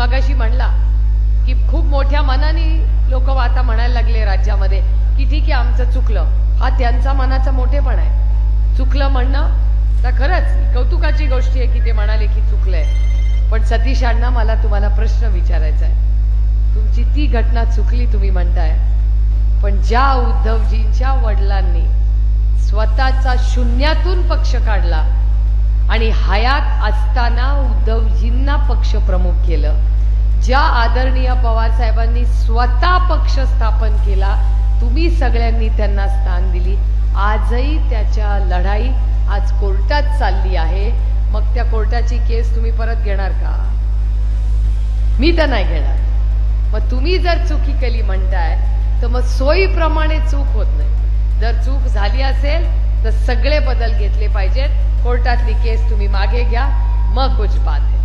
मगाशी म्हणला की खूप मोठ्या मनाने लोक आता म्हणायला लागले राज्यामध्ये की ठीक आहे आमचं चुकलं. हा त्यांचा मनाचा मोठेपण आहे. चुकलं म्हणणं तर खरंच कौतुकाची गोष्ट आहे की ते म्हणाले की चुकलंय. पण सतीश अण्णा मला तुम्हाला प्रश्न विचारायचा आहे. तुमची ती घटना चुकली तुम्ही म्हणताय. पण ज्या उद्धवजींच्या वडिलांनी स्वतःचा शून्यातून पक्ष काढला आणि हयात असताना उद्धव पक्ष प्रमुख केलं. ज्या आदरणीय पवार साहेबांनी स्वतः पक्ष स्थापन केला तुम्ही सगळ्यांनी त्यांना स्थान दिली. आजही त्याच्या लढाई आज कोर्टात चालली आहे. मग त्या कोर्टाची केस तुम्ही परत घेणार का? मी तर नाही घेणार. मग तुम्ही जर चुकी केली म्हणताय तर मग सोयीप्रमाणे चूक होत नाही. जर चूक झाली असेल तर सगळे बदल घेतले पाहिजेत. कोर्टातली केस तुम्ही मागे घ्या. मग कुछ बात आहे.